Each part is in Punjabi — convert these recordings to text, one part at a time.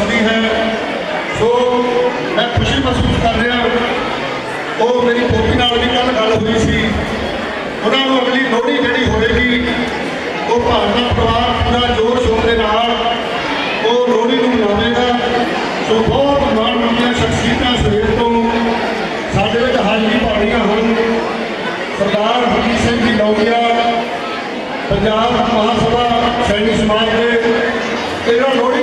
ਦੇ ਹੈ। ਸੋ ਮੈਂ ਖੁਸ਼ੀ ਮਹਿਸੂਸ ਕਰ ਰਿਹਾ ਉਹ ਮੇਰੀ ਪੋਤੀ ਨਾਲ ਵੀ ਕੱਲ੍ਹ ਗੱਲ ਹੋਈ ਸੀ। ਉਹਨਾਂ ਨੂੰ ਅਗਲੀ ਲੋਹੜੀ ਜਿਹੜੀ ਹੋਵੇਗੀ, ਉਹ ਭਾਰਤ ਪਰਿਵਾਰ ਪੂਰਾ ਜੋਰ ਸ਼ੋਰ ਦੇ ਨਾਲ ਉਹ ਲੋਹੜੀ ਨੂੰ ਮਨਾਵੇਗਾ। ਸੋ ਬਹੁਤ ਮਾਣ ਮੰਨਿਆ ਸ਼ਖਸੀਅਤਾਂ ਸਵੇਰ ਤੋਂ। ਸਾਡੇ ਵਿੱਚ ਹਾਜ਼ਰੀ ਪਾਉਣੀਆਂ ਹਨ ਸਰਦਾਰ ਹਰਜੀਤ ਸਿੰਘ ਜੀ ਲੌਂਗੀਆ, ਪੰਜਾਬ ਮਹਾਸਭਾ, ਸੈਨਿਕ ਸਮਾਜ ਦੇ, ਇਹਨਾਂ ਲੋਹੜੀ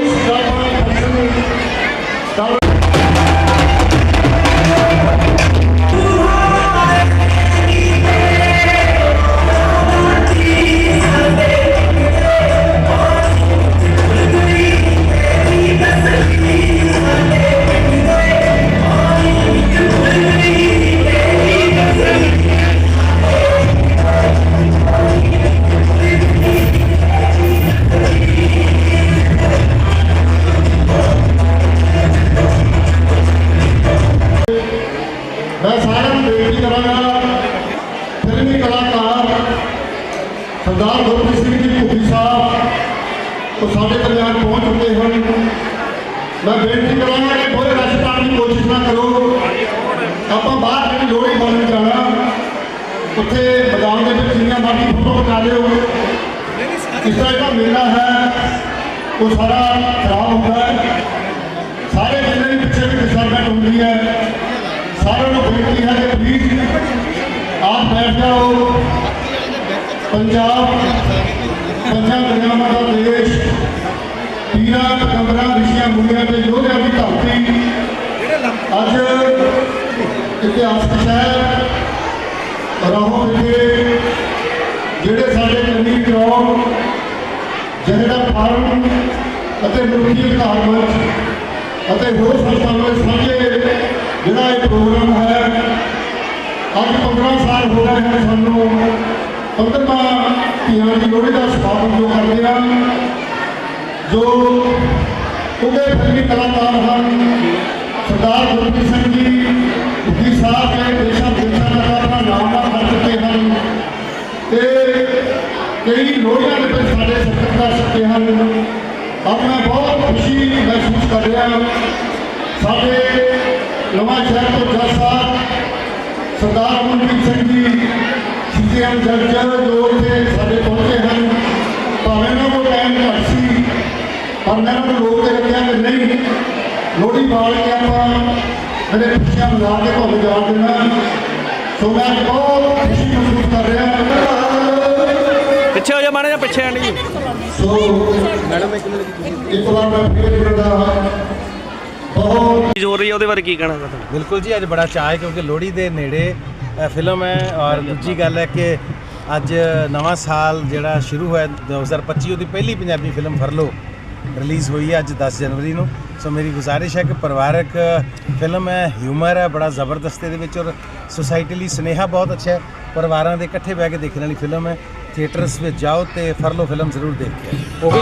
ਚੁੱਕੇ ਹਨ। ਮੈਂ ਬੇਨਤੀ ਕਰਾਂਗਾ ਕਿ ਕੋਈ ਰਸ਼ ਪਾਉਣ ਦੀ ਕੋਸ਼ਿਸ਼ ਨਾ ਕਰੋ। ਆਪਾਂ ਬਾਹਰ ਜਿਹੜੀ ਲੋਹੜੀ ਪਾਉਣ ਜਾਣਾ। ਉੱਥੇ ਮੈਦਾਨ ਦੇ ਵਿੱਚ ਜਿੰਨੀਆਂ ਮਾਡੀ ਫੋਟੋ ਬਣਾ ਲਿਓ। ਇਸ ਤਰ੍ਹਾਂ ਦਾ ਮੇਲਾ ਹੈ, ਉਹ ਸਾਰਾ ਖਰਾਬ ਹੁੰਦਾ ਹੈ। ਸਾਰੇ ਜਿੰਨੇ ਵੀ ਪਿੱਛੇ ਵੀ ਡਿਸਟਰਬੈਂਟ ਹੁੰਦੀ ਹੈ, ਸਾਰਿਆਂ ਨੂੰ ਬੇਨਤੀ ਹੈ ਕਿ ਪਲੀਜ਼ ਆਪ ਬੈਠ ਜਾਓ। ਪੰਜਾਬ ਪੰਜਾਂ ਦਰਿਆਵਾਂ ਦਾ ਦੇਸ਼ ਪੀਰਾਂ ਮੁਨੀਆਂ ਤੇ ਯੋਧਿਆਂ ਦੀ ਧਰਤੀ। ਅੱਜ ਇਤਿਹਾਸਕ ਸ਼ਹਿਰ ਰਾਹੋਂ ਵਿਖੇ ਜਿਹੜੇ ਸਾਡੇ ਕੰਨੀ ਚੌਕ ਜਿਹੜਾ ਫਾਰਮ ਅਤੇ ਮਨੁੱਖੀ ਅਧਿਕਾਰ ਮੰਚ ਅਤੇ ਹੋਰ ਸੰਸਥਾਵਾਂ ਦੇ ਸਾਂਝੇ ਜਿਹੜਾ ਇਹ ਪ੍ਰੋਗਰਾਮ ਹੈ ਅੱਜ 15 ਸਾਲ ਹੋ ਗਏ ਹਨ ਸਾਨੂੰ 15ਵਾਂ ਧੀਆਂ ਦੀ ਲੋਹੜੀ ਦਾ ਸਮਾਗਮ ਜੋ ਕਰਦੇ ਹਨ ਜੋ ਉਹਦੇ ਫਿਲਮੀ ਕਲਾਕਾਰ ਹਨ ਸਰਦਾਰ ਗੁਰਪ੍ਰੀਤ ਸਿੰਘ ਜੀ ਜੀ ਸਾਹਿਬ ਨੇ ਦੇਸ਼ਾਂ ਵਿਦੇਸ਼ਾਂ ਦਾ ਆਪਣਾ ਨਾਮ ਨਾ ਕਰ ਚੁੱਕੇ ਹਨ ਤੇ ਕਈ ਲੋਕਾਂ ਦੇ ਵਿੱਚ ਸਾਡੇ ਸਫਰ ਕਰ ਚੁੱਕੇ ਹਨ। ਅੱਜ ਮੈਂ ਬਹੁਤ ਖੁਸ਼ੀ ਮਹਿਸੂਸ ਕਰ ਰਿਹਾ ਹਾਂ। ਸਾਡੇ ਨਵਾਂ ਸ਼ਹਿਰ ਤੋਂ ਜੱਜ ਸਾਹਿਬ, ਸਰਦਾਰ ਮਨਪ੍ਰੀਤ ਸਿੰਘ ਜੀ ਸੀਐਮ ਜੱਜ ਜੋ ਇੱਥੇ ਸਾਡੇ ਪਹੁੰਚੇ ਹਨ ਭਾਵੇਂ ਉਹਨਾਂ ਕੋਲ ਟਾਈਮ ਘੱਟ ਸੀ ਪਰ ਮੈਂ ਉਹਨਾਂ ਨੂੰ ਰੋਕ ਕੇ ਰੱਖਿਆ ਕਿ ਨਹੀਂ ਲੋਹੜੀ ਬਾਲ ਕੇ ਆਪਾਂ ਮੇਰੇ ਖੁਸ਼ੀਆਂ ਮਨਾ ਕੇ ਤੁਹਾਨੂੰ ਜਾਣ ਦੇਣਾ ਸੋ ਮੈਂ ਬਹੁਤ ਖੁਸ਼ੀ ਮਹਿਸੂਸ ਕਰ ਰਿਹਾ ਪਿੱਛੇ ਹੋ ਜਾ ਮਾੜਾ ਜਿਹਾ ਪਿੱਛੇ ਆਂਡੀ ਸੋ ਮੈਡਮ ਇੱਕ ਵਾਰ ਮੈਂ ਫਿਰ ਜੁੜਦਾ ਬਹੁਤ ਜ਼ੋਰ ਰਹੀ ਹੈ ਉਹਦੇ ਬਾਰੇ ਕੀ ਕਹਿਣਾ ਚਾਹੁੰਦੇ ਬਿਲਕੁਲ ਜੀ ਅੱਜ ਬੜਾ ਚਾਅ ਹੈ ਕਿਉਂਕਿ ਲੋਹੜੀ ਦੇ ਨੇੜੇ ਫਿਲਮ ਹੈ ਔਰ ਦੂਜੀ ਗੱਲ ਹੈ ਕਿ ਅੱਜ ਨਵਾਂ ਸਾਲ ਜਿਹੜਾ ਸ਼ੁਰੂ ਹੋਇਆ 2025 ਉਹਦੀ ਪਹਿਲੀ ਪੰਜਾਬੀ ਫਿਲਮ ਫਰਲੋ। ਰਿਲੀਜ਼ ਹੋਈ ਹੈ ਅੱਜ 10 ਜਨਵਰੀ ਨੂੰ। ਸੋ ਮੇਰੀ ਗੁਜ਼ਾਰਿਸ਼ ਹੈ ਕਿ ਪਰਿਵਾਰਕ ਫਿਲਮ ਹੈ, ਹਿਊਮਰ ਹੈ, ਬੜਾ ਜ਼ਬਰਦਸਤ ਇਹਦੇ ਵਿੱਚ ਔਰ ਸੁਸਾਇਟੀ ਲਈ ਸੁਨੇਹਾ ਬਹੁਤ ਅੱਛਾ ਹੈ। ਪਰਿਵਾਰਾਂ ਦੇ ਇਕੱਠੇ ਬਹਿ ਕੇ ਦੇਖਣ ਵਾਲੀ ਫਿਲਮ ਹੈ। ਥੀਏਟਰਸ ਵਿੱਚ ਜਾਓ ਤੇ ਫਰਲੋ ਫਿਲਮ ਜ਼ਰੂਰ ਦੇਖ ਕੇ ਉਹ ਵੀ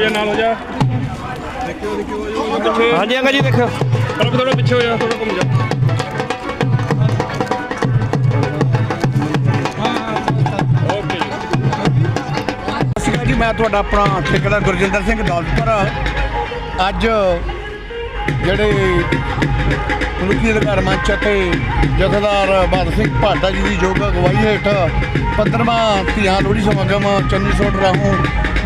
ਹੋ ਜਾ ਨਾਲ ਹੋ ਜਾ। ਹਾਂਜੀ ਅੰਕਲ ਜੀ ਦੇਖੋ ਰੱਬ ਥੋੜਾ ਪਿੱਛੇ ਹੋ ਜਾ ਥੋੜਾ ਘੁੰਮ ਜਾ। ਓਕੇ ਸਤਿ ਜੀ ਮੈਂ ਤੁਹਾਡਾ ਆਪਣਾ ਠੇਕੇਦਾਰ ਗੁਰਜਿੰਦਰ ਸਿੰਘ ਦੌਲਤਪੁਰ। ਅੱਜ ਜਿਹੜੇ ਮਨੁੱਖੀ ਅਧਿਕਾਰ ਮੰਚ ਅਤੇ ਜਥੇਦਾਰ ਬਹਾਦਰ ਸਿੰਘ ਭਾਟਾ ਜੀ ਦੀ ਯੋਗ ਅਗਵਾਈ ਹੇਠ 15ਵਾਂ ਧੀਆਂ ਲੋਹੜੀ ਸਮਾਗਮ ਚੰਨੀ ਸੋਟ ਰਾਹੋਂ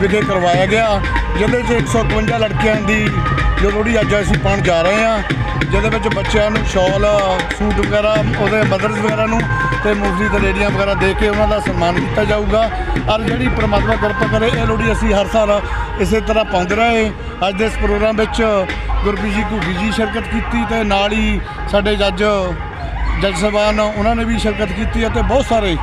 ਵਿਖੇ ਕਰਵਾਇਆ ਗਿਆ, ਜਿਹਦੇ 'ਚ 151 ਲੜਕੀਆਂ ਦੀ ਜੋ ਲੋਹੜੀ ਅੱਜ ਅਸੀਂ ਪਾਉਣ ਜਾ ਰਹੇ ਹਾਂ, ਜਿਹਦੇ ਵਿੱਚ ਬੱਚਿਆਂ ਨੂੰ ਸ਼ਾਲ, ਸੂਟ ਵਗੈਰਾ, ਉਹਦੇ ਮਦਰਸ ਵਗੈਰਾ ਨੂੰ ਤੇ ਮੂੰਗਫਲੀ ਤੇ ਰੇੜੀਆਂ ਵਗੈਰਾ ਦੇ ਕੇ ਉਹਨਾਂ ਦਾ ਸਨਮਾਨ ਕੀਤਾ ਜਾਊਗਾ। ਔਰ ਜਿਹੜੀ ਪ੍ਰਮਾਤਮਾ ਕਿਰਪਾ ਕਰੇ, ਇਹ ਲੋਹੜੀ ਅਸੀਂ ਹਰ ਸਾਲ ਇਸੇ ਤਰ੍ਹਾਂ ਪਾਉਂਦੇ ਰਹੇ। ਅੱਜ ਦੇ ਇਸ ਪ੍ਰੋਗਰਾਮ ਵਿੱਚ ਗੁਰਪ੍ਰੀਤ ਜੀ ਘੁੱਗੀ ਜੀ ਸ਼ਿਰਕਤ ਕੀਤੀ ਤੇ ਨਾਲ ਹੀ ਸਾਡੇ ਜੱਜ ਜੱਜ ਸਾਹਿਬਾਨ, ਉਹਨਾਂ ਨੇ ਵੀ ਸ਼ਿਰਕਤ ਕੀਤੀ ਅਤੇ ਬਹੁਤ ਸਾਰੇ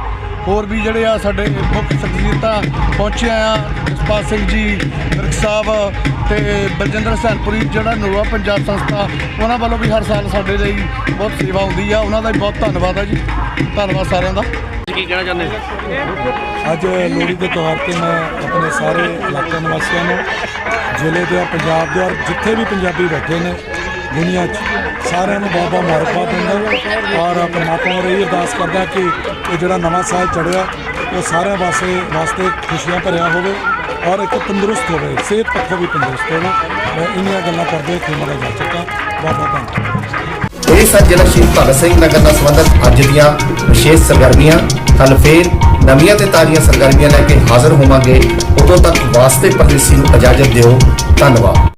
ਹੋਰ ਵੀ ਜਿਹੜੇ ਆ ਸਾਡੇ ਮੁੱਖ ਸ਼ਖਸੀਅਤਾਂ ਪਹੁੰਚੇ ਆ। ਜਸਪਾਲ ਸਿੰਘ ਜੀ ਵਿਰਕ ਸਾਹਿਬ ਤੇ ਬਲਜਿੰਦਰ ਸੈਨਪੁਰੀ ਜਿਹੜਾ ਨਰਵਾ ਪੰਜਾਬ ਸੰਸਥਾ ਉਹਨਾਂ ਵੱਲੋਂ ਵੀ ਹਰ ਸਾਲ ਸਾਡੇ ਲਈ ਬਹੁਤ ਸੇਵਾ ਹੁੰਦੀ ਆ। ਉਹਨਾਂ ਦਾ ਵੀ ਬਹੁਤ ਧੰਨਵਾਦ ਆ ਜੀ। ਧੰਨਵਾਦ ਸਾਰਿਆਂ ਦਾ। ਕੀ ਕਹਿਣਾ ਚਾਹੁੰਦੇ ਅੱਜ ਲੋਹੜੀ ਦੇ ਤੌਰ ਤੇ ਮੈਂ ਆਪਣੇ ਸਾਰੇ ਇਲਾਕਾ ਨਿਵਾਸੀਆਂ ਨੂੰ ਜ਼ਿਲ੍ਹੇ ਦੇ ਪੰਜਾਬ ਦੇ ਔਰ ਜਿੱਥੇ ਵੀ ਪੰਜਾਬੀ ਬੈਠੇ ਨੇ ਦੁਨੀਆ 'ਚ ਸਾਰਿਆਂ ਨੂੰ ਬਹੁਤ ਬਹੁਤ ਮੁਬਾਰਕਬਾਦ ਦਿੰਦਾ ਔਰ ਪਰਮਾਤਮਾ ਨੂੰ ਇਹ ਅਰਦਾਸ ਕਰਦਾ ਕਿ ਇਹ ਜਿਹੜਾ ਨਵਾਂ ਸਾਲ ਚੜ੍ਹਿਆ ਉਹ ਸਾਰਿਆਂ ਵਾਸਤੇ ਵਾਸਤੇ ਖੁਸ਼ੀਆਂ ਭਰਿਆ ਹੋਵੇ ਔਰ ਇੱਕ ਤੰਦਰੁਸਤ ਹੋਵੇ, ਸਿਹਤ ਪੱਖੋਂ ਵੀ ਤੰਦਰੁਸਤ ਹੋਵੇ। ਮੈਂ ਇੰਨੀਆਂ ਗੱਲਾਂ ਕਰਦੇ ਖੇਮਾ ਦਾ ਜਾ ਚੁੱਕਾ। ਬਹੁਤ ਬਹੁਤ ਧੰਨਵਾਦ। ਇਹ ਸਨ ਜ਼ਿਲ੍ਹਾ ਸ਼ਹੀਦ ਭਗਤ ਸਿੰਘ ਨਗਰ ਨਾਲ ਸੰਬੰਧਿਤ ਅੱਜ ਦੀਆਂ ਵਿਸ਼ੇਸ਼ ਸਰਗਰਮੀਆਂ ਕੱਲ ਫੇਰ ਨਵੀਆਂ ਤੇ ਤਾਜ਼ੀਆਂ ਸਰਗਰਮੀਆਂ ਲੈ ਕੇ ਹਾਜ਼ਰ ਹੋਵਾਂਗੇ। ਉਦੋਂ ਤੱਕ ਵਾਸਤੇ ਪਰਦੇਸੀ ਨੂੰ ਇਜਾਜ਼ਤ ਦਿਓ। ਧੰਨਵਾਦ।